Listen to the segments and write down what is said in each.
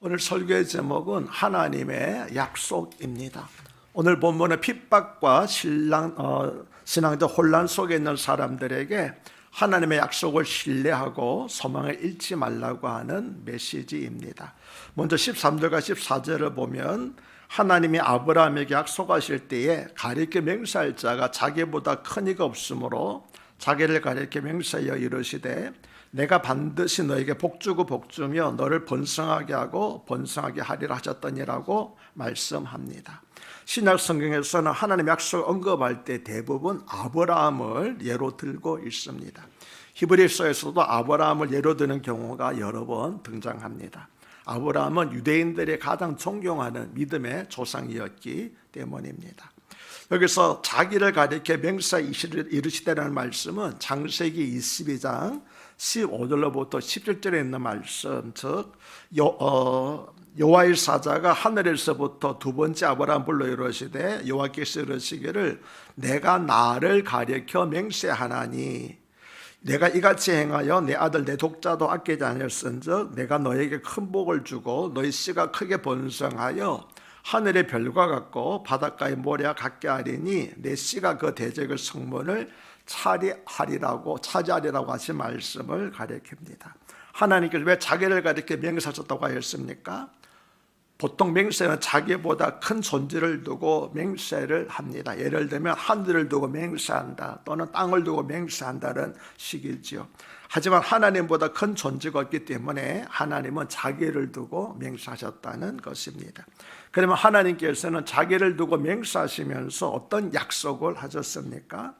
오늘 설교의 제목은 하나님의 약속입니다. 오늘 본문의 핍박과 신랑, 어, 신앙적 혼란 속에 있는 사람들에게 하나님의 약속을 신뢰하고 소망을 잃지 말라고 하는 메시지입니다. 먼저 13절과 14절을 보면 하나님이 아브라함에게 약속하실 때에 가리켜 맹세할 자가 자기보다 큰 이가 없으므로 자기를 가리켜 맹세하여 이르시되 내가 반드시 너에게 복주고 복주며 너를 번성하게 하고 번성하게 하리라 하셨더니라고 말씀합니다. 신약 성경에서는 하나님 약속을 언급할 때 대부분 아브라함을 예로 들고 있습니다. 히브리서에서도 아브라함을 예로 드는 경우가 여러 번 등장합니다. 아브라함은 유대인들이 가장 존경하는 믿음의 조상이었기 때문입니다. 여기서 자기를 가리켜 맹사 이르시되라는 말씀은 창세기 22장 15절로부터 17절에 있는 말씀, 즉 여, 어, 여호와의 사자가 하늘에서부터 두 번째 아브라함 불러 이르시되 여호와께서 이르시기를 내가 나를 가리켜 맹세하나니 내가 이같이 행하여 내 아들 내 독자도 아끼지 아니었은즉 내가 너에게 큰 복을 주고 너희 씨가 크게 번성하여 하늘의 별과 같고 바닷가의 모래와 같게 하리니 내 씨가 그 대적의 성문을 차리하리라고 차지하리라고 하신 말씀을 가리킵니다. 하나님께서 왜 자기를 가리켜 맹세하셨다고 하였습니까? 보통 맹세는 자기보다 큰 존재를 두고 맹세를 합니다. 예를 들면 하늘을 두고 맹세한다 또는 땅을 두고 맹세한다는 식이지요. 하지만 하나님보다 큰 존재가 없기 때문에 하나님은 자기를 두고 맹세하셨다는 것입니다. 그러면 하나님께서는 자기를 두고 맹세하시면서 어떤 약속을 하셨습니까?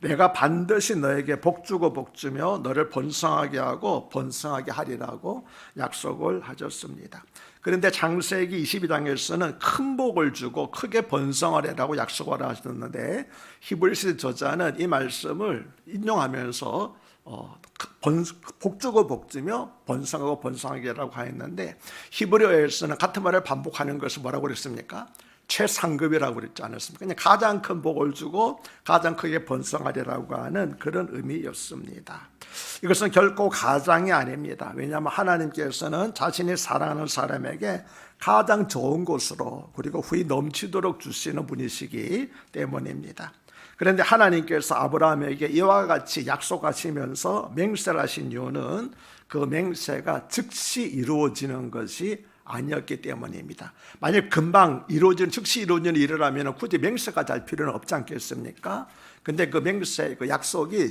내가 반드시 너에게 복주고 복주며 너를 번성하게 하고 번성하게 하리라고 약속을 하셨습니다. 그런데 장세기 22장에서는 큰 복을 주고 크게 번성하리라고 약속을 하셨는데 히브리서 저자는 이 말씀을 인용하면서 어, 번, 복주고 복주며 번성하고 번성하게라고 하였는데 히브리어에서는 같은 말을 반복하는 것을 뭐라고 그랬습니까? 최상급이라고 그랬지 않았습니까? 그냥 가장 큰 복을 주고 가장 크게 번성하리라고 하는 그런 의미였습니다. 이것은 결코 가장이 아닙니다. 왜냐하면 하나님께서는 자신이 사랑하는 사람에게 가장 좋은 곳으로 그리고 후이 넘치도록 주시는 분이시기 때문입니다. 그런데 하나님께서 아브라함에게 이와 같이 약속하시면서 맹세를 하신 이유는 그 맹세가 즉시 이루어지는 것이 아니었기 때문입니다. 만약 금방 이루어지는 즉시 이루어지는 일이라면 굳이 맹세가 잘 필요는 없지 않겠습니까? 근데 그 맹세, 그 약속이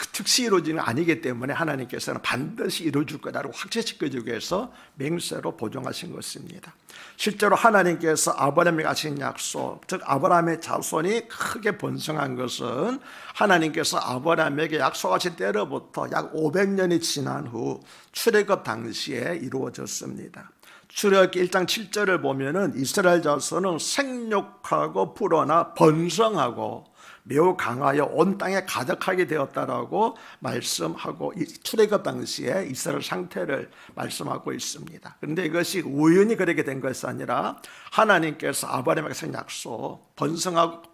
그 즉시 이루어지는 아니기 때문에 하나님께서는 반드시 이루어질 거다라고 확실시켜주기 위해서 맹세로 보정하신 것입니다. 실제로 하나님께서 아브라함에게 하신 약속, 즉 아브라함의 자손이 크게 번성한 것은 하나님께서 아브라함에게 약속하신 때로부터 약 500년이 지난 후 출애굽 당시에 이루어졌습니다. 출애굽기 1장 7절을 보면은 이스라엘 자손은 생육하고 불어나 번성하고 매우 강하여 온 땅에 가득하게 되었다라고 말씀하고 출애굽 당시에 이스라엘 상태를 말씀하고 있습니다. 그런데 이것이 우연히 그렇게 된 것이 아니라 하나님께서 아브라함에게 약속 번성하고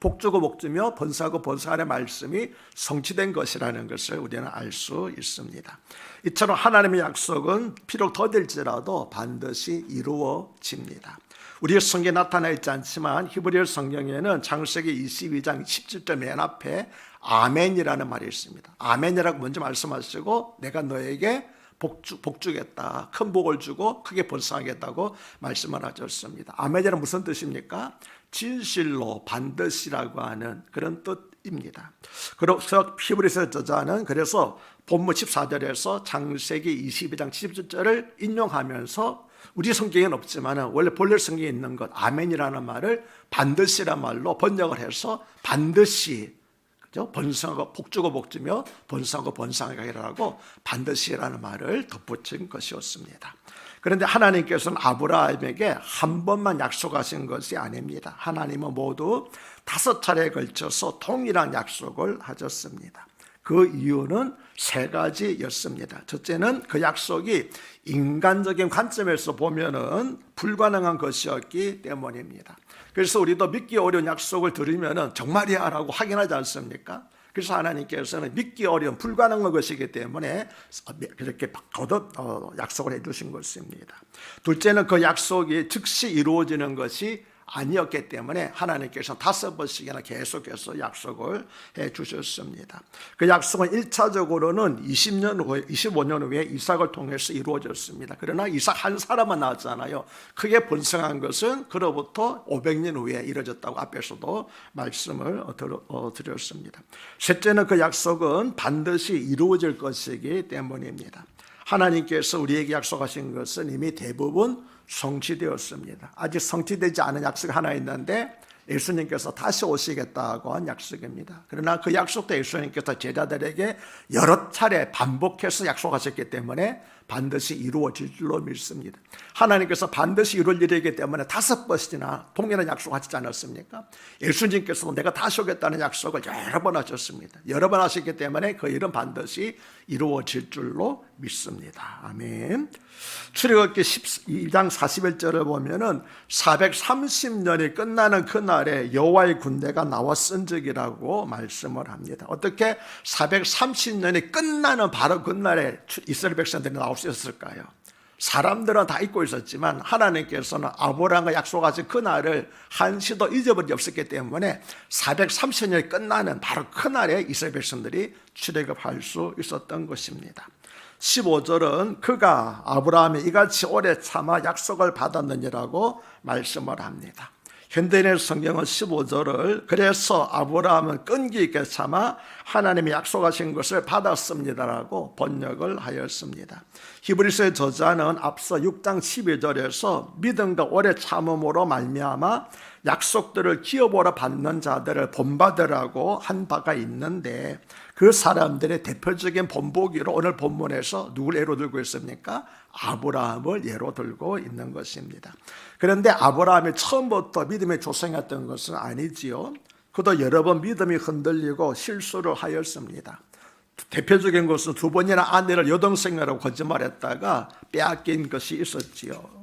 복주고 복주며 번성하고 번성하는 말씀이 성취된 것이라는 것을 우리는 알 수 있습니다. 이처럼 하나님의 약속은 비록 더딜지라도 반드시 이루어집니다. 우리의 성경에 나타나 있지 않지만 히브리어 성경에는 창세기 22장 17절 맨 앞에 아멘이라는 말이 있습니다. 아멘이라고 먼저 말씀하시고 내가 너에게 복주, 복주겠다. 큰 복을 주고 크게 번성하겠다고 말씀을 하셨습니다. 아멘이란 무슨 뜻입니까? 진실로 반드시라고 하는 그런 뜻입니다. 그래서 히브리서 저자는 그래서 본문 14절에서 창세기 22장 17절을 인용하면서 우리 성경에는 없지만 원래 본래 성경에 있는 것 아멘이라는 말을 반드시란 말로 번역을 해서 반드시 그죠? 번성하고 복주고 복주며 번성하고 번성하게 하라고 반드시라는 말을 덧붙인 것이었습니다. 그런데 하나님께서는 아브라함에게 한 번만 약속하신 것이 아닙니다. 하나님은 모두 다섯 차례에 걸쳐서 동일한 약속을 하셨습니다. 그 이유는 세 가지였습니다. 첫째는 그 약속이 인간적인 관점에서 보면은 불가능한 것이었기 때문입니다. 그래서 우리도 믿기 어려운 약속을 들으면은 정말이야라고 확인하지 않습니까? 그래서 하나님께서는 믿기 어려운 불가능한 것이기 때문에 그렇게 거듭 어, 약속을 해주신 것입니다. 둘째는 그 약속이 즉시 이루어지는 것이 아니었기 때문에 하나님께서 다섯 번씩이나 계속해서 약속을 해 주셨습니다. 그 약속은 1차적으로는 20년 후에, 25년 후에 이삭을 통해서 이루어졌습니다. 그러나 이삭 한 사람만 나왔잖아요. 크게 번성한 것은 그로부터 500년 후에 이루어졌다고 앞에서도 말씀을 드렸습니다. 셋째는 그 약속은 반드시 이루어질 것이기 때문입니다. 하나님께서 우리에게 약속하신 것은 이미 대부분 성취되었습니다. 아직 성취되지 않은 약속 하나 있는데 예수님께서 다시 오시겠다고 한 약속입니다. 그러나 그 약속도 예수님께서 제자들에게 여러 차례 반복해서 약속하셨기 때문에 반드시 이루어질 줄로 믿습니다. 하나님께서 반드시 이룰 일이기 때문에 다섯 번이나 동일한 약속하시지 않았습니까? 예수님께서도 내가 다시 오겠다는 약속을 여러 번 하셨습니다. 여러 번 하셨기 때문에 그 일은 반드시 이루어질 줄로 믿습니다. 아멘. 출애굽기 12장 41절을 보면은 430년이 끝나는 그날에 여호와의 군대가 나와 쓴적이라고 말씀을 합니다. 어떻게 430년이 끝나는 바로 그날에 이스라엘 백성들이 나올 수 있었을까요? 사람들은 다 잊고 있었지만 하나님께서는 아브라함과 약속하신 그날을 한시도 잊어버린 게 없었기 때문에 430년이 끝나는 바로 그날에 이스라엘 백성들이 출애굽할 수 있었던 것입니다. 15절은 그가 아브라함이 이같이 오래 참아 약속을 받았느니라고 말씀을 합니다. 현대인의 성경은 15절을 그래서 아브라함은 끈기 있게 참아 하나님이 약속하신 것을 받았습니다라고 번역을 하였습니다. 히브리서의 저자는 앞서 6장 12절에서 믿음과 오래 참음으로 말미암아 약속들을 기업으로 받는 자들을 본받으라고 한 바가 있는데 그 사람들의 대표적인 본보기로 오늘 본문에서 누굴 예로 들고 있습니까? 아브라함을 예로 들고 있는 것입니다. 그런데 아브라함이 처음부터 믿음의 조상이었던 것은 아니지요. 그도 여러 번 믿음이 흔들리고 실수를 하였습니다. 대표적인 것은 두 번이나 아내를 여동생이라고 거짓말했다가 빼앗긴 것이 있었지요.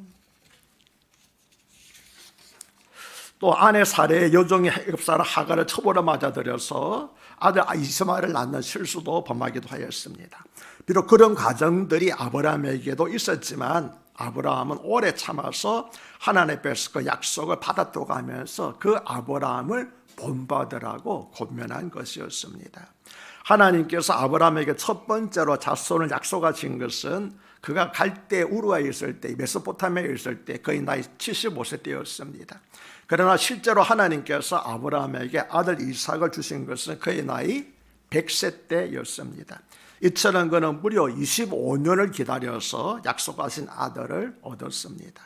또 아내 살해에 여종이 애굽사람 하가를 처벌을 맞아들여서 아들 이스마엘을 낳는 실수도 범하기도 하였습니다. 비록 그런 과정들이 아브라함에게도 있었지만 아브라함은 오래 참아서 하나님 앞에서 그 약속을 받았다고 하면서 그 아브라함을 본받으라고 권면한 것이었습니다. 하나님께서 아브라함에게 첫 번째로 자손을 약속하신 것은 그가 갈대 우루에 있을 때 메소포타미아에 있을 때 거의 나이 75세 때였습니다. 그러나 실제로 하나님께서 아브라함에게 아들 이삭을 주신 것은 그의 나이 100세 때였습니다. 이처럼 그는 무려 25년을 기다려서 약속하신 아들을 얻었습니다.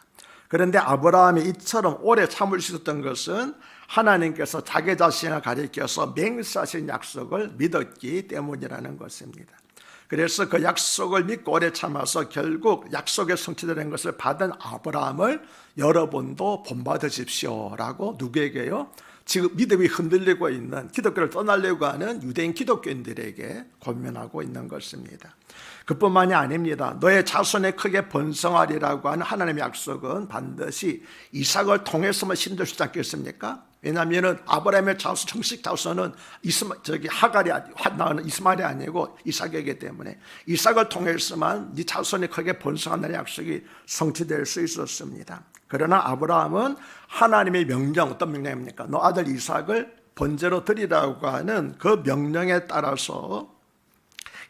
그런데 아브라함이 이처럼 오래 참을 수 있었던 것은 하나님께서 자기 자신을 가리켜서 맹세하신 약속을 믿었기 때문이라는 것입니다. 그래서 그 약속을 믿고 오래 참아서 결국 약속의 성취된 것을 받은 아브라함을 여러분도 본받으십시오라고 누구에게요? 지금 믿음이 흔들리고 있는 기독교를 떠나려고 하는 유대인 기독교인들에게 권면하고 있는 것입니다. 그뿐만이 아닙니다. 너의 자손에 크게 번성하리라고 하는 하나님의 약속은 반드시 이삭을 통해서만 신들 수 있지 않겠습니까? 왜냐하면 아브라함의 자손 정식 자손은 이스마 저기 하갈이 나는 이스마엘이 아니고 이삭이기 때문에 이삭을 통해서만 네 자손이 크게 번성한다는 약속이 성취될 수 있었습니다. 그러나 아브라함은 하나님의 명령 어떤 명령입니까? 너 아들 이삭을 번제로 드리라고 하는 그 명령에 따라서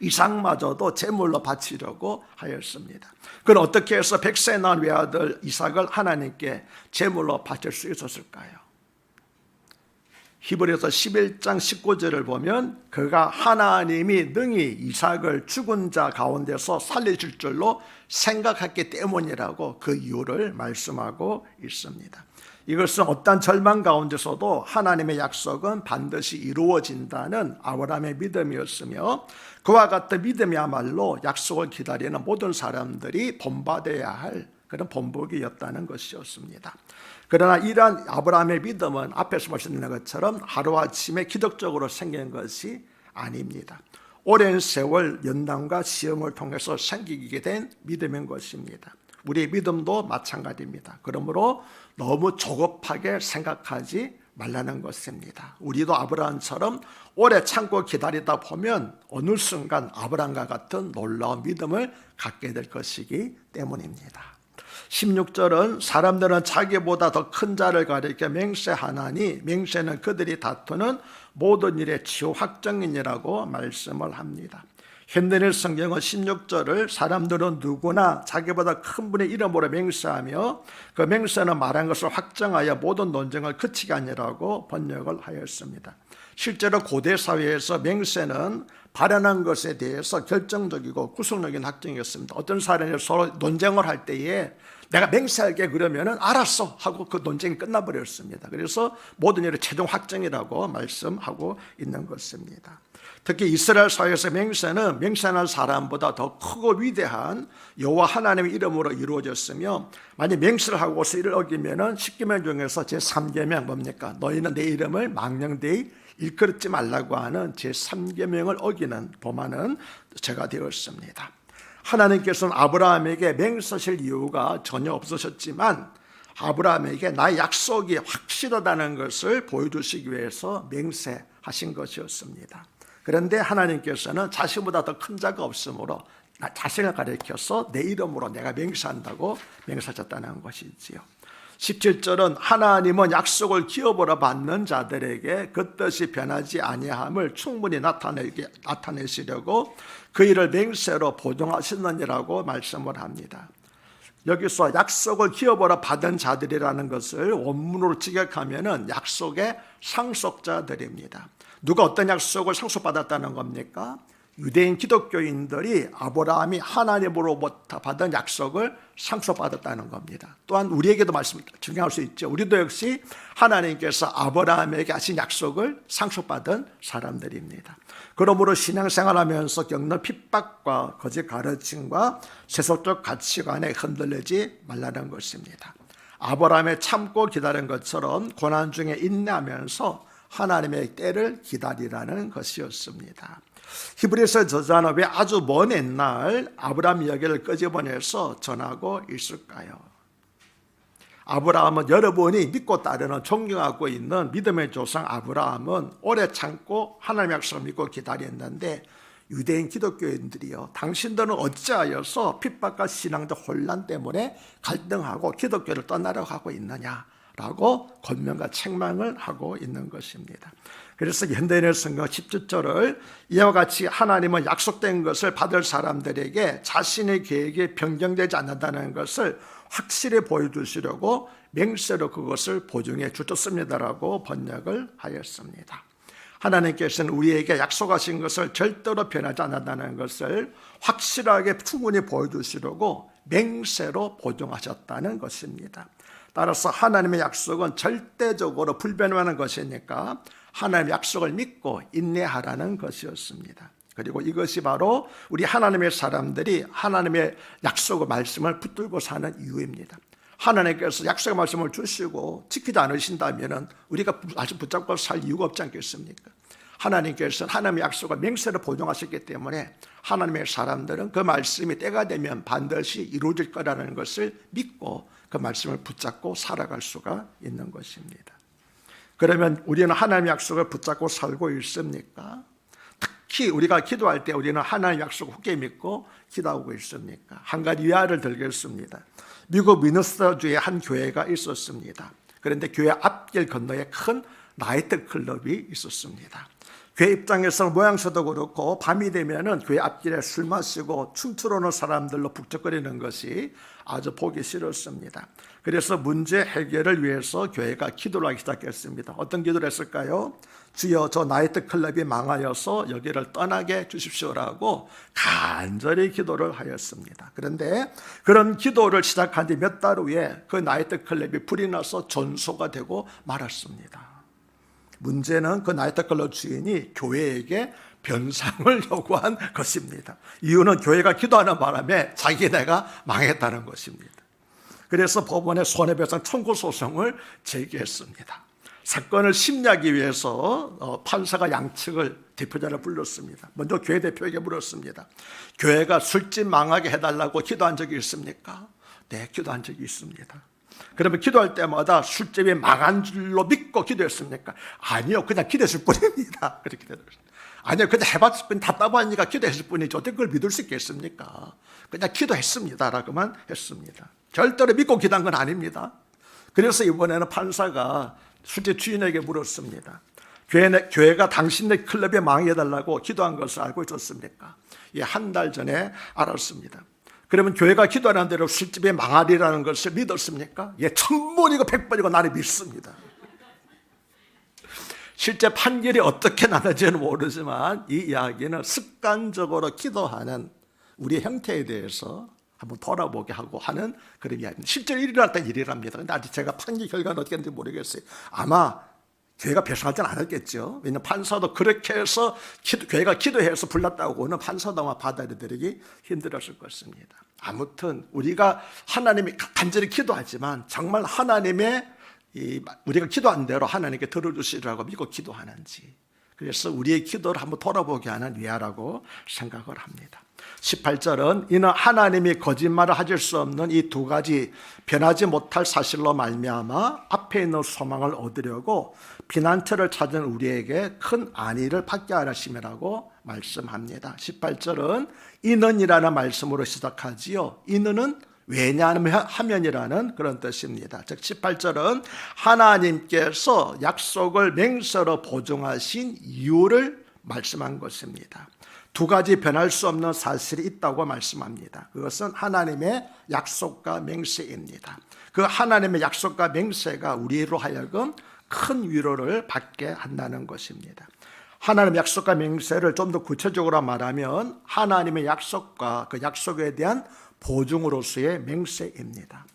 이삭마저도 제물로 바치려고 하였습니다. 그럼 어떻게 해서 백세 난 외아들 이삭을 하나님께 제물로 바칠 수 있었을까요? 히브리서 11장 19절을 보면 그가 하나님이 능히 이삭을 죽은 자 가운데서 살리실 줄로 생각했기 때문이라고 그 이유를 말씀하고 있습니다. 이것은 어떤 절망 가운데서도 하나님의 약속은 반드시 이루어진다는 아브라함의 믿음이었으며 그와 같은 믿음이야말로 약속을 기다리는 모든 사람들이 본받아야 할 그런 본보기였다는 것이었습니다. 그러나 이러한 아브라함의 믿음은 앞에서 말씀드린 것처럼 하루아침에 기적적으로 생긴 것이 아닙니다. 오랜 세월 연단과 시험을 통해서 생기게 된 믿음인 것입니다. 우리의 믿음도 마찬가지입니다. 그러므로 너무 조급하게 생각하지 말라는 것입니다. 우리도 아브라함처럼 오래 참고 기다리다 보면 어느 순간 아브라함과 같은 놀라운 믿음을 갖게 될 것이기 때문입니다. 16절은 사람들은 자기보다 더 큰 자를 가리켜 맹세하나니 맹세는 그들이 다투는 모든 일의 치유 확정인이라고 말씀을 합니다. 현대의 성경은 16절을 사람들은 누구나 자기보다 큰 분의 이름으로 맹세하며 그 맹세는 말한 것을 확정하여 모든 논쟁을 그치게 하니라고 번역을 하였습니다. 실제로 고대 사회에서 맹세는 발현한 것에 대해서 결정적이고 구속적인 확정이었습니다. 어떤 사람이 서로 논쟁을 할 때에 내가 맹세할게 그러면은 알았어 하고 그 논쟁이 끝나버렸습니다. 그래서 모든 일을 최종 확정이라고 말씀하고 있는 것입니다. 특히 이스라엘 사회에서 맹세는 맹세하는 사람보다 더 크고 위대한 여호와 하나님의 이름으로 이루어졌으며 만약 맹세를 하고서 이를 어기면은 10계명 중에서 제 3계명 뭡니까? 너희는 내 이름을 망령되이 일컬지 말라고 하는 제 3계명을 어기는 범하는 죄가 되었습니다. 하나님께서는 아브라함에게 맹세하실 이유가 전혀 없으셨지만 아브라함에게 나의 약속이 확실하다는 것을 보여주시기 위해서 맹세하신 것이었습니다. 그런데 하나님께서는 자신보다 더 큰 자가 없으므로 나 자신을 가리켜서 내 이름으로 내가 맹세한다고 맹세하셨다는 것이지요. 17절은 하나님은 약속을 기업으로 받는 자들에게 그 뜻이 변하지 아니함을 충분히 나타내게, 나타내시려고 그 일을 맹세로 보존하시느니라고 말씀을 합니다. 여기서 약속을 기업으로 받은 자들이라는 것을 원문으로 직역하면은 약속의 상속자들입니다. 누가 어떤 약속을 상속받았다는 겁니까? 유대인 기독교인들이 아브라함이 하나님으로부터 받은 약속을 상속받았다는 겁니다. 또한 우리에게도 말씀 증명할 수 있죠. 우리도 역시 하나님께서 아브라함에게 하신 약속을 상속받은 사람들입니다. 그러므로 신앙생활하면서 겪는 핍박과 거짓 가르침과 세속적 가치관에 흔들리지 말라는 것입니다. 아브라함의 참고 기다린 것처럼 고난 중에 인내하면서 하나님의 때를 기다리라는 것이었습니다. 히브리서 저자는 왜 아주 먼 옛날 아브라함 이야기를 끄집어내서 전하고 있을까요? 아브라함은 여러분이 믿고 따르는 존경하고 있는 믿음의 조상 아브라함은 오래 참고 하나님의 약속을 믿고 기다렸는데 유대인 기독교인들이요 당신들은 어찌하여서 핍박과 신앙적 혼란 때문에 갈등하고 기독교를 떠나려고 하고 있느냐 라고 권면과 책망을 하고 있는 것입니다. 그래서 현대인의 성경 17절을 이와 같이 하나님은 약속된 것을 받을 사람들에게 자신의 계획이 변경되지 않는다는 것을 확실히 보여주시려고 맹세로 그것을 보증해 주셨습니다라고 번역을 하였습니다. 하나님께서는 우리에게 약속하신 것을 절대로 변하지 않는다는 것을 확실하게 충분히 보여주시려고 맹세로 보증하셨다는 것입니다. 따라서 하나님의 약속은 절대적으로 불변하는 것이니까 하나님의 약속을 믿고 인내하라는 것이었습니다. 그리고 이것이 바로 우리 하나님의 사람들이 하나님의 약속의 말씀을 붙들고 사는 이유입니다. 하나님께서 약속의 말씀을 주시고 지키지 않으신다면 우리가 아직 붙잡고 살 이유가 없지 않겠습니까? 하나님께서는 하나님의 약속을 맹세로 보존하셨기 때문에 하나님의 사람들은 그 말씀이 때가 되면 반드시 이루어질 거라는 것을 믿고 그 말씀을 붙잡고 살아갈 수가 있는 것입니다. 그러면 우리는 하나님의 약속을 붙잡고 살고 있습니까? 특히 우리가 기도할 때 우리는 하나님의 약속을 굳게 믿고 기도하고 있습니까? 한 가지 위화를 들겠습니다. 미국 미너스타주에 한 교회가 있었습니다. 그런데 교회 앞길 건너에 큰 나이트 클럽이 있었습니다. 교회 입장에서는 모양새도 그렇고 밤이 되면은 교회 앞길에 술 마시고 춤추러 오는 사람들로 북적거리는 것이 아주 보기 싫었습니다. 그래서 문제 해결을 위해서 교회가 기도를 하기 시작했습니다. 어떤 기도를 했을까요? 주여 저 나이트 클럽이 망하여서 여기를 떠나게 주십시오라고 간절히 기도를 하였습니다. 그런데 그런 기도를 시작한 뒤몇달 후에 그 나이트 클럽이 불이 나서 전소가 되고 말았습니다. 문제는 그 나이트클럽 주인이 교회에게 변상을 요구한 것입니다. 이유는 교회가 기도하는 바람에 자기네가 망했다는 것입니다. 그래서 법원에 손해배상 청구 소송을 제기했습니다. 사건을 심리하기 위해서 어, 판사가 양측을 대표자를 불렀습니다. 먼저 교회 대표에게 물었습니다. 교회가 술집 망하게 해달라고 기도한 적이 있습니까? 네, 기도한 적이 있습니다. 그러면 기도할 때마다 술집이 망한 줄로 믿고 기도했습니까? 아니요, 그냥 기도했을 뿐입니다. 그렇게 기도했습니다. 아니요, 그냥 해봤을 뿐 답답하니까 기도했을 뿐이지 어떻게 그걸 믿을 수 있겠습니까? 그냥 기도했습니다 라고만 했습니다. 절대로 믿고 기도한 건 아닙니다. 그래서 이번에는 판사가 술집 주인에게 물었습니다. 교회, 교회가 당신네 클럽에 망해달라고 기도한 것을 알고 있었습니까? 예, 한 달 전에 알았습니다. 그러면 교회가 기도하는 대로 술집에 망하리라는 것을 믿었습니까? 예, 천번이고 백번이고 나를 믿습니다. 실제 판결이 어떻게 나는지는 모르지만 이 이야기는 습관적으로 기도하는 우리의 형태에 대해서 한번 돌아보게 하고 하는 그런 이야기입니다. 실제로 일어날 땐 일이랍니다. 근데 아직 제가 판결 결과는 어떻게 되는지 모르겠어요. 아마 교회가 배상하지는 않았겠죠. 왜냐하면 판사도 그렇게 해서 기도, 교회가 기도해서 불났다고는 판사도 아마 받아들이기 힘들었을 것입니다. 아무튼 우리가 하나님이 간절히 기도하지만 정말 하나님의 이 우리가 기도한 대로 하나님께 들어주시라고 믿고 기도하는지 그래서 우리의 기도를 한번 돌아보게 하는 위하라고 생각을 합니다. 18절은 이는 하나님이 거짓말을 하실 수 없는 이 두 가지 변하지 못할 사실로 말미암아 앞에 있는 소망을 얻으려고 피난처를 찾은 우리에게 큰 안위를 받게 하심이라고 말씀합니다. 18절은 이는이라는 말씀으로 시작하지요. 이는은 왜냐하면이라는 그런 뜻입니다. 즉 18절은 하나님께서 약속을 맹세로 보증하신 이유를 말씀한 것입니다. 두 가지 변할 수 없는 사실이 있다고 말씀합니다. 그것은 하나님의 약속과 맹세입니다. 그 하나님의 약속과 맹세가 우리로 하여금 큰 위로를 받게 한다는 것입니다. 하나님의 약속과 맹세를 좀 더 구체적으로 말하면 하나님의 약속과 그 약속에 대한 보증으로서의 맹세입니다.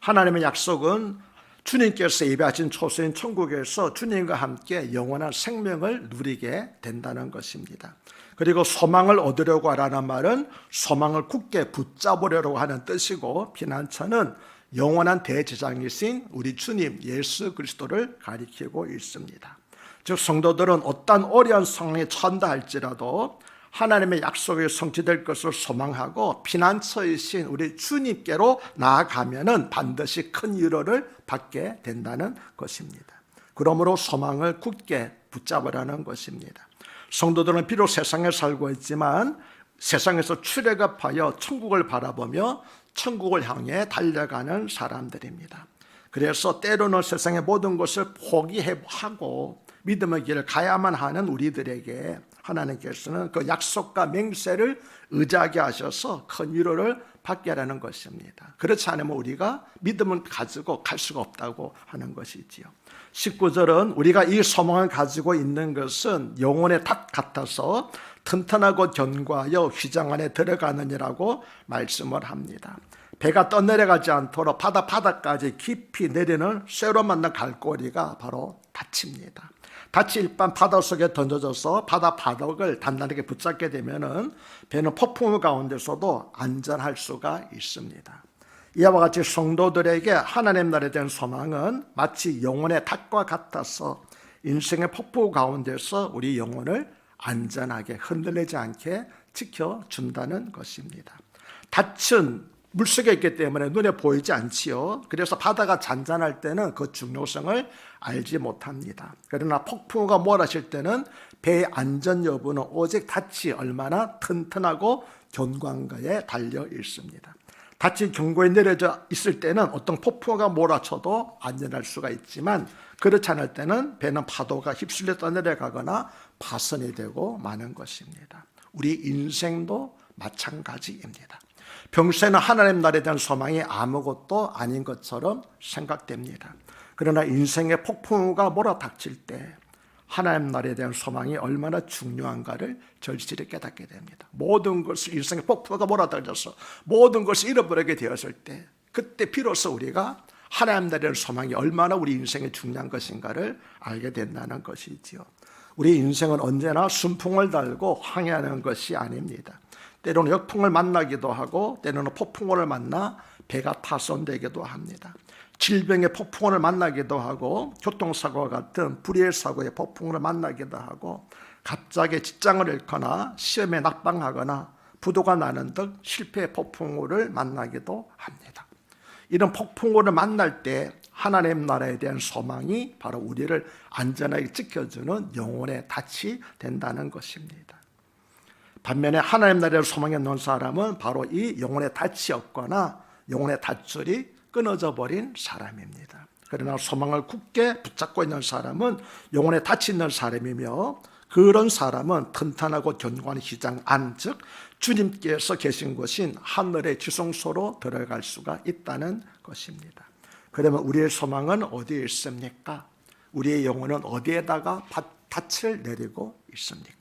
하나님의 약속은 주님께서 예배하신 초소인 천국에서 주님과 함께 영원한 생명을 누리게 된다는 것입니다. 그리고 소망을 얻으려고 하라는 말은 소망을 굳게 붙잡으려고 하는 뜻이고 피난처는 영원한 대제장이신 우리 주님 예수 그리스도를 가리키고 있습니다. 즉 성도들은 어떤 어려운 상황에 처한다 할지라도 하나님의 약속이 성취될 것을 소망하고 피난처이신 우리 주님께로 나아가면은 반드시 큰 위로를 받게 된다는 것입니다. 그러므로 소망을 굳게 붙잡으라는 것입니다. 성도들은 비록 세상에 살고 있지만 세상에서 출애굽하여 천국을 바라보며 천국을 향해 달려가는 사람들입니다. 그래서 때로는 세상의 모든 것을 포기하고 믿음의 길을 가야만 하는 우리들에게 하나님께서는 그 약속과 맹세를 의지하게 하셔서 큰 위로를 받게 하라는 것입니다. 그렇지 않으면 우리가 믿음을 가지고 갈 수가 없다고 하는 것이지요. 19절은 우리가 이 소망을 가지고 있는 것은 영혼의 탑 같아서 튼튼하고 견고하여 휘장 안에 들어가느니라고 말씀을 합니다. 배가 떠내려가지 않도록 바다 바닥까지 깊이 내리는 쇠로 만든 갈고리가 바로 닫힙니다. 닻이 일반 바다 속에 던져져서 바다 바닥을 단단하게 붙잡게 되면은 배는 폭풍 가운데서도 안전할 수가 있습니다. 이와 같이 성도들에게 하나님 나라에 대한 소망은 마치 영혼의 닭과 같아서 인생의 폭풍 가운데서 우리 영혼을 안전하게 흔들리지 않게 지켜준다는 것입니다. 닻은 물속에 있기 때문에 눈에 보이지 않지요. 그래서 바다가 잔잔할 때는 그 중요성을 알지 못합니다. 그러나 폭풍우가 몰아칠 때는 배의 안전 여부는 오직 닻이 얼마나 튼튼하고 견고한가에 달려 있습니다. 닻이 견고히 내려져 있을 때는 어떤 폭풍우가 몰아쳐도 안전할 수가 있지만 그렇지 않을 때는 배는 파도가 휩쓸려 떠내려가거나 파손이 되고 마는 것입니다. 우리 인생도 마찬가지입니다. 평소에는 하나님 나라에 대한 소망이 아무것도 아닌 것처럼 생각됩니다. 그러나 인생의 폭풍우가 몰아닥칠 때 하나님 나라에 대한 소망이 얼마나 중요한가를 절실히 깨닫게 됩니다. 모든 것을 인생의 폭풍우가 몰아닥쳐서 모든 것을 잃어버리게 되었을 때 그때 비로소 우리가 하나님 대한 소망이 얼마나 우리 인생에 중요한 것인가를 알게 된다는 것이지요. 우리 인생은 언제나 순풍을 달고 항해하는 것이 아닙니다. 때로는 역풍을 만나기도 하고 때로는 폭풍우를 만나 배가 파손되기도 합니다. 질병의 폭풍우를 만나기도 하고 교통사고와 같은 불의의 사고의 폭풍우를 만나기도 하고 갑자기 직장을 잃거나 시험에 낙방하거나 부도가 나는 등 실패의 폭풍우를 만나기도 합니다. 이런 폭풍우를 만날 때 하나님 나라에 대한 소망이 바로 우리를 안전하게 지켜주는 영혼의 닻이 된다는 것입니다. 반면에 하나님 나라를 소망해 놓은 사람은 바로 이 영혼의 닻이 없거나 영혼의 닷줄이 끊어져 버린 사람입니다. 그러나 소망을 굳게 붙잡고 있는 사람은 영혼에 닫혀 있는 사람이며 그런 사람은 튼튼하고 견고한 희장 안, 즉 주님께서 계신 곳인 하늘의 지성소로 들어갈 수가 있다는 것입니다. 그러면 우리의 소망은 어디에 있습니까? 우리의 영혼은 어디에다가 닻을 내리고 있습니까?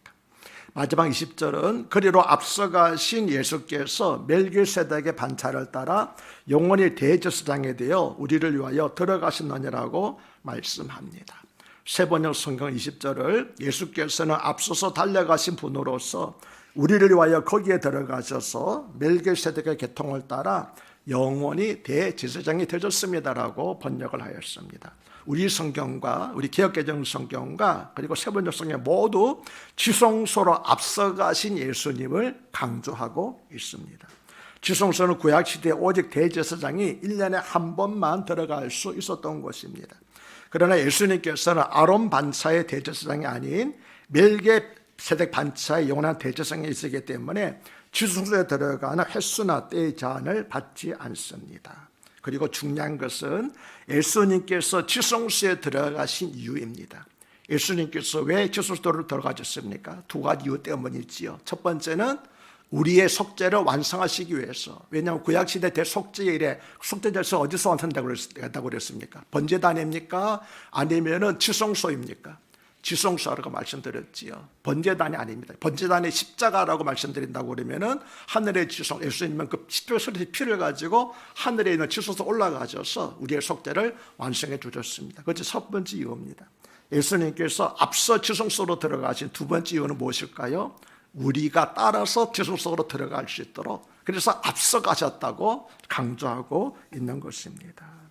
마지막 20절은 그리로 앞서가신 예수께서 멜기세덱의 반차를 따라 영원히 대제사장에 되어 우리를 위하여 들어가신느니라고 말씀합니다. 세번역 성경 20절을 예수께서는 앞서서 달려가신 분으로서 우리를 위하여 거기에 들어가셔서 멜기세덱의 계통을 따라 영원히 대제사장이 되셨습니다라고 번역을 하였습니다. 우리 성경과 우리 개혁개정 성경과 그리고 세번역 성경 모두 지성소로 앞서가신 예수님을 강조하고 있습니다. 지성소는 구약시대 오직 대제사장이 1년에 한 번만 들어갈 수 있었던 곳입니다. 그러나 예수님께서는 아론 반차의 대제사장이 아닌 멜게 세덱 반차의 영원한 대제사장이 있기 때문에 지성소에 들어가는 횟수나 때의 제한을 받지 않습니다. 그리고 중요한 것은 예수님께서 지성소에 들어가신 이유입니다. 예수님께서 왜 지성소로 들어가셨습니까? 두 가지 이유 때문이지요. 첫 번째는 우리의 속죄를 완성하시기 위해서. 왜냐하면 구약시대 대속죄 일에 속죄절서 어디서 완성된다고 그랬습니까? 번제단입니까? 아니면은 지성소입니까? 지성소라고 말씀드렸지요. 번제단이 아닙니다. 번제단이 십자가라고 말씀드린다고 그러면은 하늘의 지성, 예수님은 그 십자가의 피를 가지고 하늘에 있는 지성소 올라가셔서 우리의 속죄를 완성해 주셨습니다. 그것이 첫 번째 이유입니다. 예수님께서 앞서 지성소로 들어가신 두 번째 이유는 무엇일까요? 우리가 따라서 지성소로 들어갈 수 있도록 그래서 앞서 가셨다고 강조하고 있는 것입니다.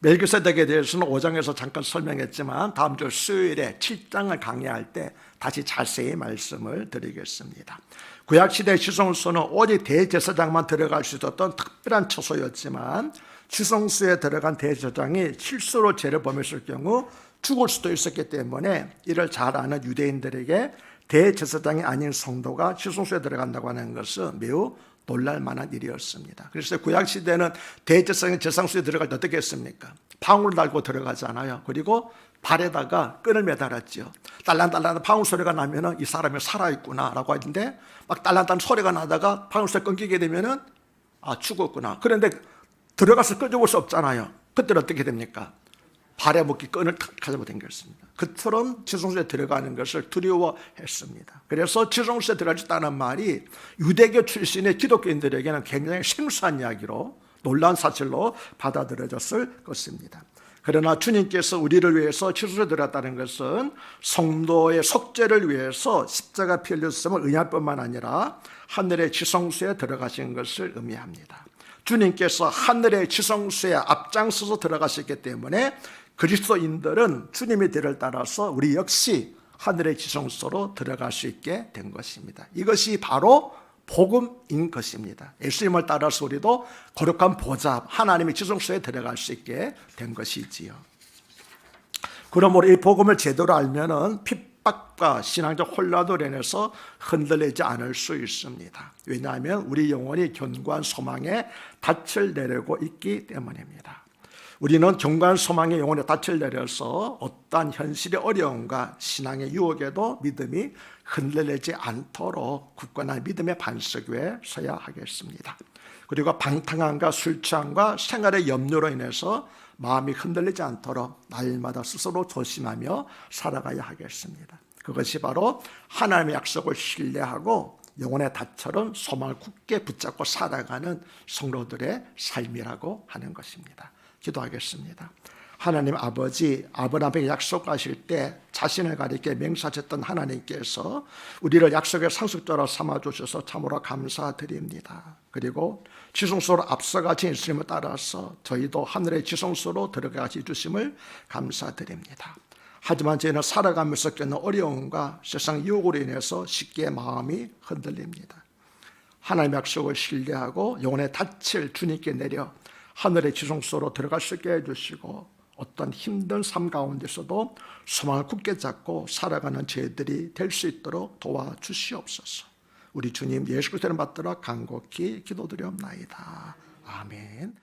멜기세덱에 대해서는 5장에서 잠깐 설명했지만 다음 주 수요일에 7장을 강의할 때 다시 자세히 말씀을 드리겠습니다. 구약시대 지성소는 오직 대제사장만 들어갈 수 있었던 특별한 처소였지만 지성소에 들어간 대제사장이 실수로 죄를 범했을 경우 죽을 수도 있었기 때문에 이를 잘 아는 유대인들에게 대제사장이 아닌 성도가 지성소에 들어간다고 하는 것은 매우 놀랄 만한 일이었습니다. 그래서 구약 시대는 대제사장이 제상소에 들어갈 때 어떻게 했습니까? 방울 달고 들어가잖아요. 그리고 발에다가 끈을 매달았죠. 딸랑딸랑 방울 소리가 나면은 이 사람이 살아있구나라고 하는데 막 딸랑딸랑 소리가 나다가 방울 소리 끊기게 되면은 아 죽었구나. 그런데 들어가서 끄집을 수 없잖아요. 그때는 어떻게 됩니까? 발에 묶기 끈을 가지고 댕겼습니다. 그처럼 지성소에 들어가는 것을 두려워했습니다. 그래서 지성소에 들어가겠다는 말이 유대교 출신의 기독교인들에게는 굉장히 생소한 이야기로 놀라운 사실로 받아들여졌을 것입니다. 그러나 주님께서 우리를 위해서 지성소에 들어갔다는 것은 성도의 속죄를 위해서 십자가 피 흘렸음을 의미할 뿐만 아니라 하늘의 지성소에 들어가신 것을 의미합니다. 주님께서 하늘의 지성소에 앞장서서 들어가셨기 때문에 그리스도인들은 주님의 뒤를 따라서 우리 역시 하늘의 지성소로 들어갈 수 있게 된 것입니다. 이것이 바로 복음인 것입니다. 예수님을 따라서 우리도 거룩한 보좌 하나님의 지성소에 들어갈 수 있게 된 것이지요. 그러므로 이 복음을 제대로 알면은 핍박과 신앙적 혼란으로 인해서 흔들리지 않을 수 있습니다. 왜냐하면 우리 영혼이 견고한 소망에 닻을 내리고 있기 때문입니다. 우리는 경관 소망의 영혼에 닻을 내려서 어떠한 현실의 어려움과 신앙의 유혹에도 믿음이 흔들리지 않도록 굳건한 믿음의 반석 위에 서야 하겠습니다. 그리고 방탕함과 술 취함과 생활의 염려로 인해서 마음이 흔들리지 않도록 날마다 스스로 조심하며 살아가야 하겠습니다. 그것이 바로 하나님의 약속을 신뢰하고 영혼의 닻처럼 소망을 굳게 붙잡고 살아가는 성도들의 삶이라고 하는 것입니다. 기도하겠습니다. 하나님 아버지 아브라함에게 약속하실 때 자신을 가리켜 맹사하셨던 하나님께서 우리를 약속의 상속자로 삼아 주셔서 참으로 감사드립니다. 그리고 지성소로 앞서가신 예수님을 따라서 저희도 하늘의 지성소로 들어가시 주심을 감사드립니다. 하지만 저희는 살아가면서 겪는 어려움과 세상 유혹으로 인해서 쉽게 마음이 흔들립니다. 하나님의 약속을 신뢰하고 영혼의 닻을 주님께 내려 하늘의 지성소로 들어갈 수 있게 해주시고 어떤 힘든 삶 가운데서도 소망을 굳게 잡고 살아가는 저희들이 될 수 있도록 도와주시옵소서. 우리 주님 예수 그리스도를 받들어 간곡히 기도드리옵나이다. 아멘.